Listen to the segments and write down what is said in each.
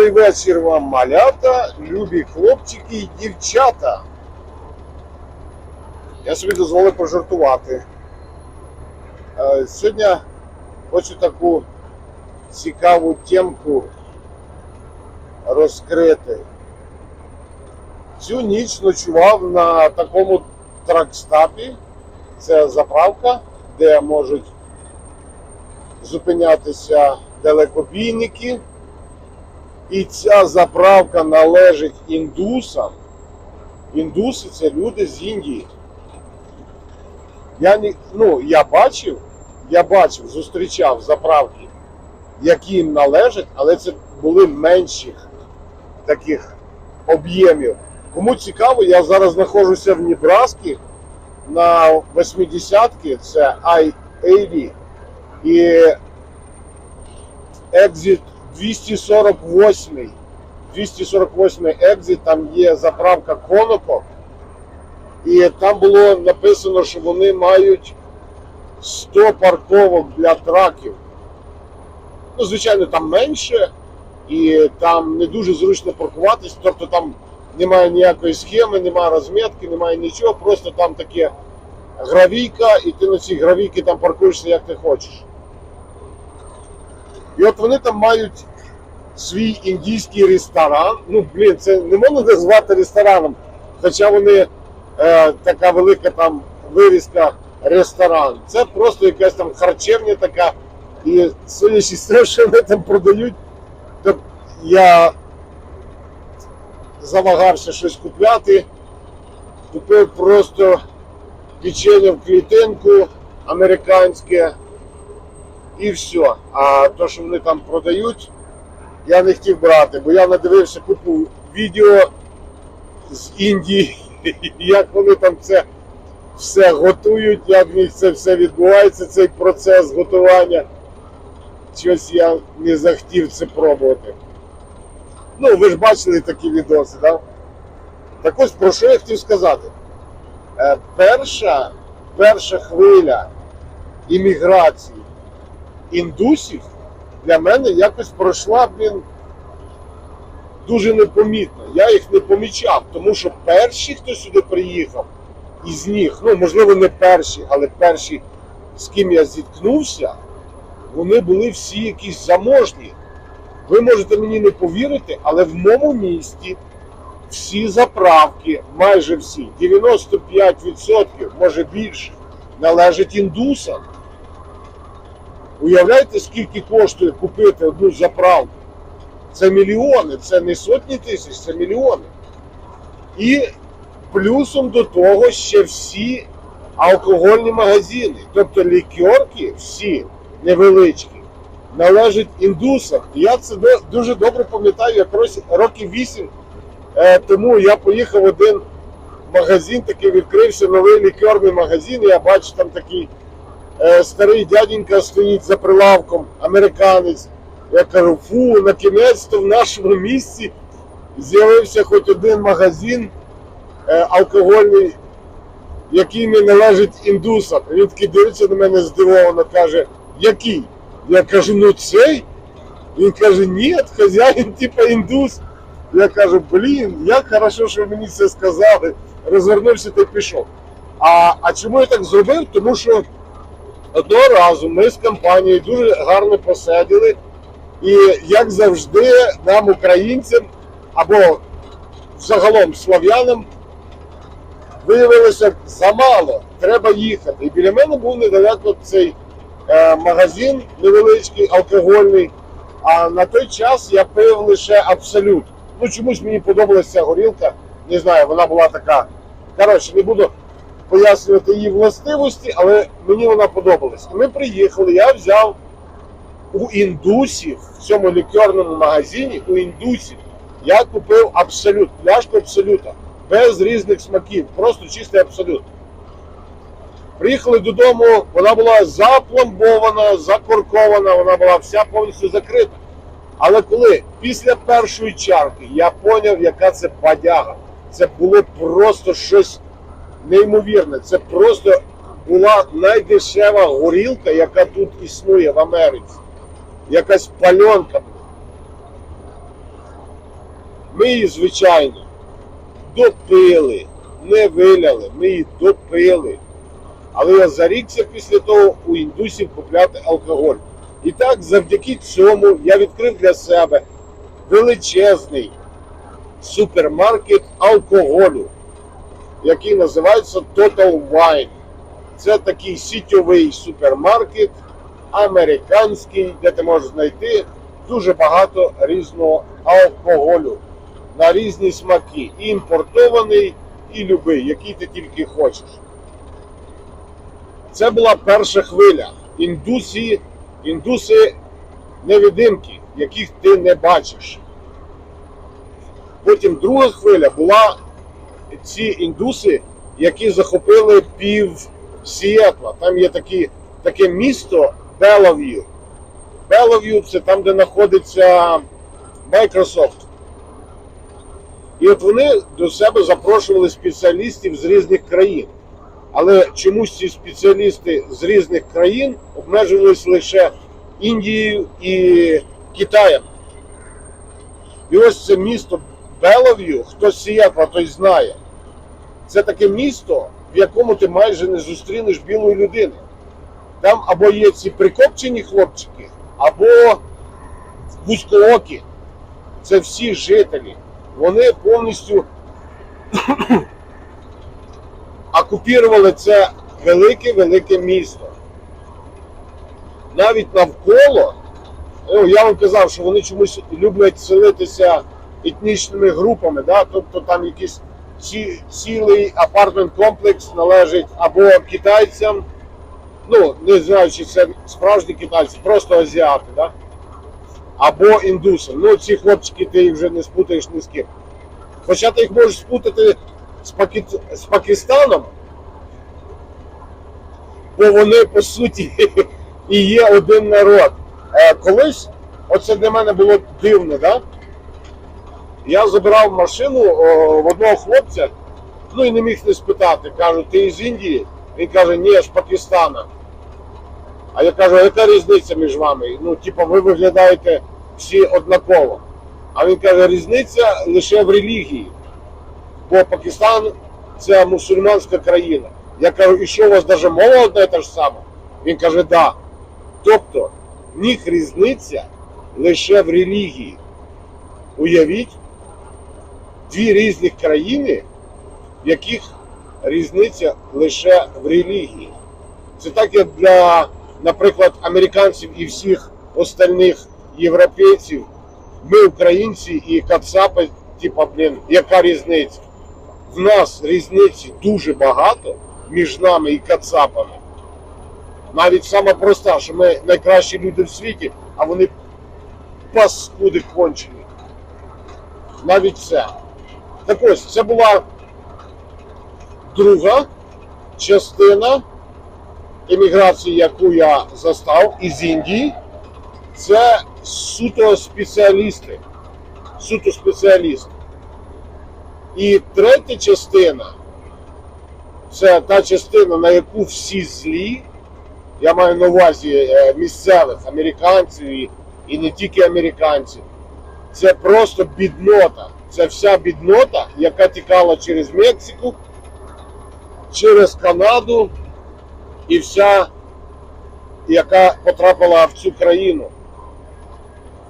Добрий вечір вам, малята, любі хлопчики і дівчата. Я собі дозволив пожартувати. Е, Сьогодні хочу таку цікаву темку розкрити. Цю ніч ночував на такому тракстапі. Це заправка, де можуть зупинятися далекобійники. І ця заправка належить індусам. Індуси це люди з Індії. Я не, ну, я бачив, я бачив, зустрічав заправки, які їм належать, але це були менших таких об'ємів. Кому цікаво, я зараз знаходжуся в Небраскі на 80-ки, це I-80 і екзит 248 248 екзит, там є заправка Конопо. І там було написано, що вони мають 100 парковок для траків. Ну, звичайно, там менше, і там не дуже зручно паркуватись, тобто там немає ніякої схеми, немає розмітки, немає нічого, просто там таке гравійка, і ти на цій гравійці там паркуєшся як ти хочеш. І от вони там мають свій індійський ресторан. Ну, блін, це не можна назвати рестораном, хоча вони е, така велика там вивіска ресторан. Це просто якась там харчевня така. І судячи з того, що вони там продають, то я завагався щось купляти. Купив просто печення в клітинку американське і все. А то, що вони там продають, я не хотів брати, бо я надивився купу відео з Індії, як вони там це все готують, як в них це все відбувається, цей процес готування. Щось я не захотів це пробувати. Ну, ви ж бачили такі відоси, так? Да? Так ось про що я хотів сказати? Е, перша, перша хвиля імміграції індусів для мене якось пройшла, блін, дуже непомітно. Я їх не помічав, тому що перші, хто сюди приїхав, із них, ну можливо, не перші, але перші, з ким я зіткнувся, вони були всі якісь заможні. Ви можете мені не повірити, але в моєму місті всі заправки, майже всі, 95%, може більше, належать індусам. Уявляєте, скільки коштує купити одну заправку? Це мільйони, це не сотні тисяч, це мільйони. І плюсом до того ще всі алкогольні магазини, тобто лікерки, всі невеличкі, належать індусам. І я це дуже добре пам'ятаю, якраз років 8 е, тому я поїхав один магазин, такий відкрився новий лікерний магазин, я бачу там такий старий дяденька стоїть за прилавком, американець. Я кажу, фу, на кінець-то в нашому місті з'явився хоч один магазин е, алкогольний, який не належить індусам. Він такий дивиться на мене здивовано, каже, який? Я кажу, ну цей. Він каже, ні, хазяїн, типа індус. Я кажу, блін, як хорошо, що мені це сказали. Розвернувся та й пішов. А, а чому я так зробив? Тому що одного разу ми з компанією дуже гарно посиділи. І як завжди, нам, українцям, або загалом слов'янам, виявилося замало, треба їхати. І біля мене був недалеко цей е, магазин невеличкий, алкогольний. А на той час я пив лише абсолют. Ну чомусь мені подобалася горілка. Не знаю, вона була така. Коротше, не буду пояснювати її властивості, але мені вона подобалась. І ми приїхали, я взяв у індусів в цьому лікерному магазині у індусів. Я купив абсолют, пляшку абсолюта, без різних смаків, просто чистий абсолют. Приїхали додому, вона була запломбована, закоркована, вона була вся повністю закрита. Але коли після першої чарки я зрозумів, яка це бадяга, це було просто щось неймовірне. Це просто була найдешева горілка, яка тут існує в Америці. Якась пальонка. Ми її, звичайно, допили, не виляли, ми її допили. Але я зарікся після того у індусів купляти алкоголь. І так, завдяки цьому я відкрив для себе величезний супермаркет алкоголю, який називається Total Wine. Це такий сітьовий супермаркет, американський, де ти можеш знайти дуже багато різного алкоголю на різні смаки. І імпортований, і любий, який ти тільки хочеш. Це була перша хвиля. Індусі, індуси невидимки, яких ти не бачиш. Потім друга хвиля була ці індуси, які захопили пів Сіетла. Там є такі, таке місто Белов'ю. Белов'ю це там, де знаходиться Microsoft. І от вони до себе запрошували спеціалістів з різних країн. Але чомусь ці спеціалісти з різних країн обмежувалися лише Індією і Китаєм. І ось це місто Белов'ю, хто з Сієтла, той знає. Це таке місто, в якому ти майже не зустрінеш білої людини. Там або є ці прикопчені хлопчики, або вузькоокі. Це всі жителі. Вони повністю окупірували це велике-велике місто. Навіть навколо, ну, я вам казав, що вони чомусь люблять селитися етнічними групами, да? тобто там якийсь ці, цілий апартмент комплекс належить або китайцям, ну, не знаю, чи це справжні китайці, просто азіати, да? або індусам. Ну, ці хлопчики ти їх вже не спутаєш ні з ким. Хоча ти їх можеш спутати з, Пакі... з Пакистаном, бо вони по суті і є один народ. Е, колись, оце для мене було дивно, да? Я забирав машину о, в одного хлопця, ну і не міг не спитати. Кажу, ти із Індії? Він каже, ні, з Пакистана. А я кажу, яка різниця між вами? Ну, типу, ви виглядаєте всі однаково. А він каже, різниця лише в релігії. Бо Пакистан це мусульманська країна. Я кажу, і що у вас навіть мова одна і та ж сама? Він каже, да. Тобто, в них різниця лише в релігії. Уявіть, дві різних країни, в яких різниця лише в релігії. Це так, як для, наприклад, американців і всіх остальних європейців, ми українці і кацапи, типа, блін, яка різниця? В нас різниці дуже багато між нами і кацапами. Навіть сама проста, що ми найкращі люди в світі, а вони паскуди кончені. Навіть це. Так ось, це була друга частина еміграції, яку я застав із Індії. Це суто спеціалісти. Суто спеціалісти. І третя частина це та частина, на яку всі злі. Я маю на увазі е, місцевих американців і, не тільки американців. Це просто біднота. Це вся біднота, яка тікала через Мексику, через Канаду і вся, яка потрапила в цю країну.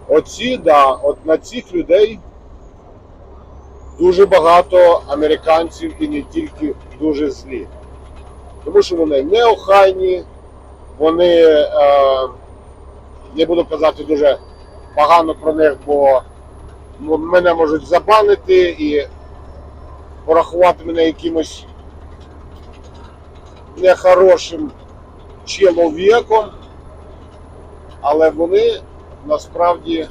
Оці, да, от на цих людей дуже багато американців і не тільки дуже злі. Тому що вони неохайні, вони, е, не буду казати дуже погано про них, бо мене можуть забанити і порахувати мене якимось нехорошим чоловіком, але вони насправді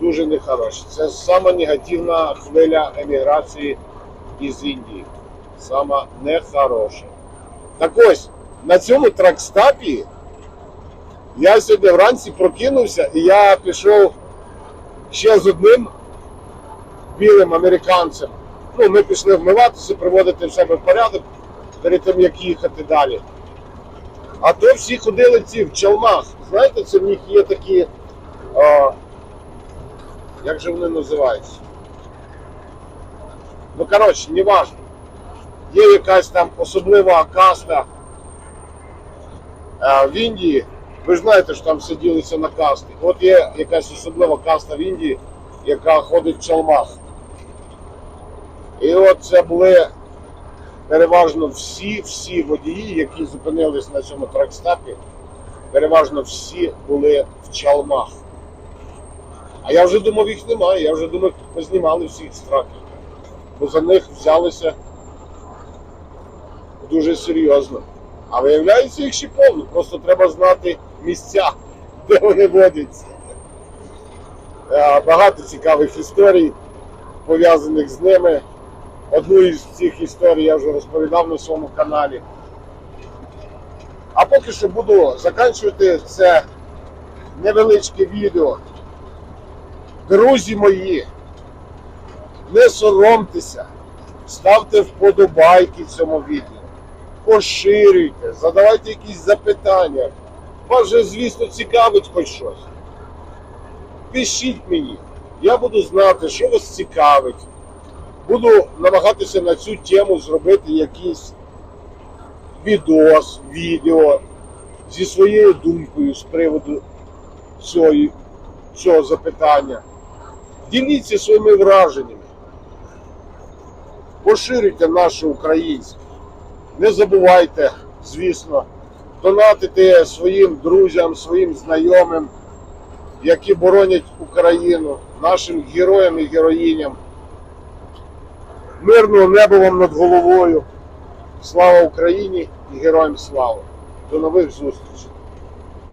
дуже нехороші. Це сама негативна хвиля еміграції із Індії. Сама нехороша. Так ось, на цьому тракстапі я сьогодні вранці прокинувся і я пішов ще з одним білим американцем. Ну, ми пішли вмиватися, приводити в себе в порядок перед тим, як їхати далі. А то всі ходили ці в чалмах. Знаєте, це в них є такі. А, як же вони називаються? Ну, коротше, не важно. Є якась там особлива каста е, в Індії. Ви ж знаєте, що там все ділиться на касти. От є якась особлива каста в Індії, яка ходить в чалмах. І от це були переважно всі, всі водії, які зупинились на цьому тракстапі, переважно всі були в чалмах. А я вже думав, їх немає. Я вже думав, познімали всіх з траків. Бо за них взялися дуже серйозно. А виявляється, їх ще повно. Просто треба знати місця, де вони водяться. Е, Багато цікавих історій, пов'язаних з ними. Одну із цих історій я вже розповідав на своєму каналі. А поки що буду закінчувати це невеличке відео. Друзі мої, не соромтеся, ставте вподобайки цьому відео, поширюйте, задавайте якісь запитання. Вас же, звісно, цікавить хоч щось. Пишіть мені, я буду знати, що вас цікавить. Буду намагатися на цю тему зробити якийсь відос, відео зі своєю думкою з приводу цього, цього запитання. Діліться своїми враженнями. Поширюйте наше українське. Не забувайте, звісно, донатити своїм друзям, своїм знайомим, які боронять Україну, нашим героям і героїням. Мирного неба вам над головою. Слава Україні і героям слава! До нових зустрічей!